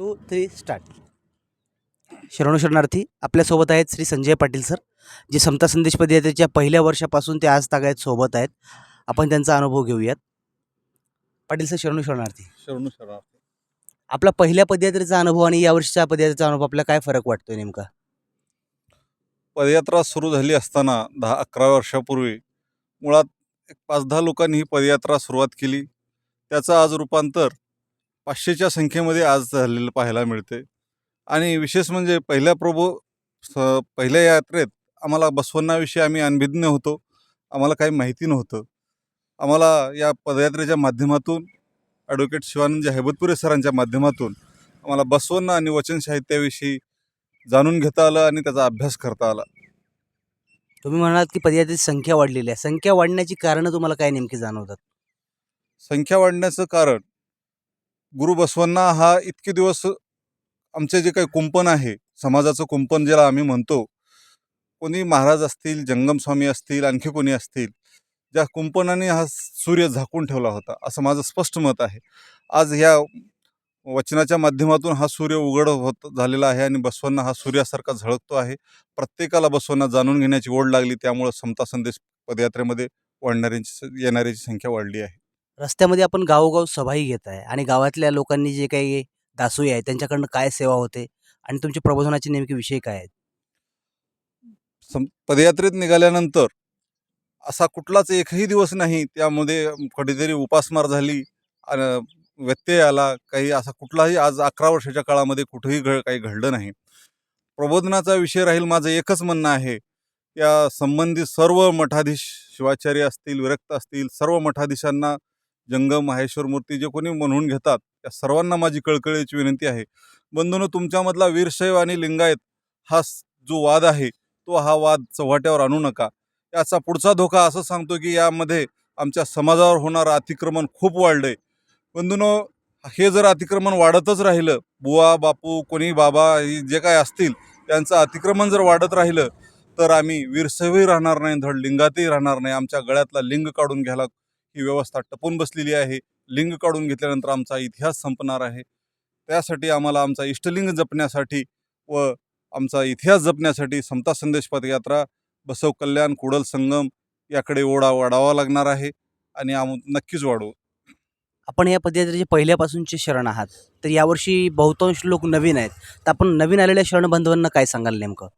To three start. शरणू शरणार्थी आपल्यासोबत आहेत श्री संजय पाटील सर जे समता संदेश पदयात्रेच्या पहिल्या वर्षापासून ते आज तागायत सोबत आहेत. आपण त्यांचा अनुभव घेऊयात. पाटील सर शरणू शरणार्थी. शरणू शरणार्थी. आपला पहिल्या पदयात्रेचा अनुभव आणि यावर्षीच्या पदयात्रेचा अनुभव आपल्याला काय फरक वाटतोय नेमका? पदयात्रा सुरू झाली असताना दहा अकरा वर्षापूर्वी मुळात एक पाच दहा लोकांनी ही पदयात्रा सुरुवात केली. त्याचं आज रूपांतर पाचशेच्या संख्येमध्ये आज झालेलं पाहायला मिळते आणि विशेष म्हणजे पहिल्या प्रभू पहिल्या यात्रेत आम्हाला बसवण्णाविषयी आम्ही अनभिज्ञ होतो. आम्हाला काही माहिती नव्हतं. आम्हाला या पदयात्रेच्या माध्यमातून ॲडव्होकेट शिवानंद हेबतपुरे सरांच्या माध्यमातून आम्हाला बसवण्ण आणि वचन साहित्याविषयी जाणून घेता आलं आणि त्याचा अभ्यास करता आला. तुम्ही म्हणालात की पदयात्रेची संख्या वाढलेली आहे. संख्या वाढण्याची कारणं तुम्हाला काय नेमकी जाणवतात? संख्या वाढण्याचं कारण गुरु बसवन्ना हा इतके दिवस आमचे जे काही कुंपण आहे समाजाचं कुंपण ज्याला आम्ही म्हणतो कोणी महाराज असतील जंगमस्वामी असतील आणखी कोणी असतील ज्या कुंपणाने हा सूर्य झाकून ठेवला होता असं माझं स्पष्ट मत आहे. आज ह्या वचनाच्या माध्यमातून हा सूर्य उघड होत झालेला आहे आणि बसवांना हा सूर्यासारखा झळकतो आहे. प्रत्येकाला बसवांना जाणून घेण्याची ओढ लागली त्यामुळं समता संदेश पदयात्रेमध्ये वाढणाऱ्यांची येणाऱ्याची संख्या वाढली आहे. रस्त्यामध्ये आपण गावोगाव सभाही घेत आहे आणि गावातल्या लोकांनी जे काही दासोई आहे त्यांच्याकडनं काय सेवा होते आणि तुमच्या प्रबोधनाचे नेमके विषय काय आहेत? सम पदयात्रेत निघाल्यानंतर असा कुठलाच एकही दिवस नाही त्यामध्ये कधीतरी उपासमार झाली आणि व्यत्यय आला काही असा कुठलाही आज अकरा वर्षाच्या काळामध्ये कुठेही घड काही घडलं नाही. प्रबोधनाचा विषय राहील माझं एकच म्हणणं आहे या संबंधित सर्व मठाधीश शिवाचार्य असतील विरक्त असतील सर्व मठाधीशांना जंगम माहेश्वर मूर्ती जे कोणी म्हणून घेतात त्या सर्वांना माझी कळकळीची विनंती आहे. बंधून तुमच्यामधला वीरशैव आणि लिंगायत हा जो वाद आहे तो हा वाद चव्हाट्यावर आणू नका. याचा पुढचा धोका असं सांगतो की यामध्ये आमच्या समाजावर होणारं अतिक्रमण खूप वाढलं आहे बंधूनो हे जर अतिक्रमण वाढतच राहिलं बुवा बापू कोणी बाबा ही जे काय असतील त्यांचं अतिक्रमण जर वाढत राहिलं तर आम्ही वीरसैवही राहणार नाही धड लिंगातही राहणार नाही. आमच्या गळ्यातला लिंग काढून घ्यायला ही व्यवस्था टपून बसलेली आहे. लिंग काढून घेतल्यानंतर आमचा इतिहास संपणार आहे. त्यासाठी आम्हाला आमचा इष्टलिंग जपण्यासाठी व आमचा इतिहास जपण्यासाठी समता संदेश पदयात्रा बसव कल्याण कुडल संगम याकडे ओढा वाढावा लागणार आहे आणि आम नक्कीच वाढवू आपण या पदयात्रेचे पहिल्यापासूनचे शरण आहात. तर यावर्षी बहुतांश लोक नवीन आहेत. तर आपण नवीन आलेल्या शरण बांधवांना काय सांगाल नेमकं?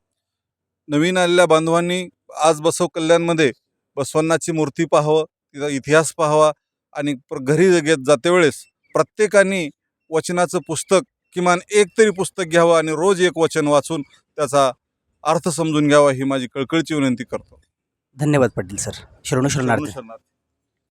नवीन आलेल्या बांधवांनी आज बसव कल्याणमध्ये बसवण्णाची मूर्ती पाहावं तिचा इतिहास पाहावा आणि घरी घेत जाते वेळेस प्रत्येकाने वचनाचं पुस्तक किमान एक तरी पुस्तक घ्यावं आणि रोज एक वचन वाचून त्याचा अर्थ समजून घ्यावा ही माझी कळकळीची विनंती करतो. धन्यवाद पाटील सर. शरणू शरणार्थी. शरणार्थी.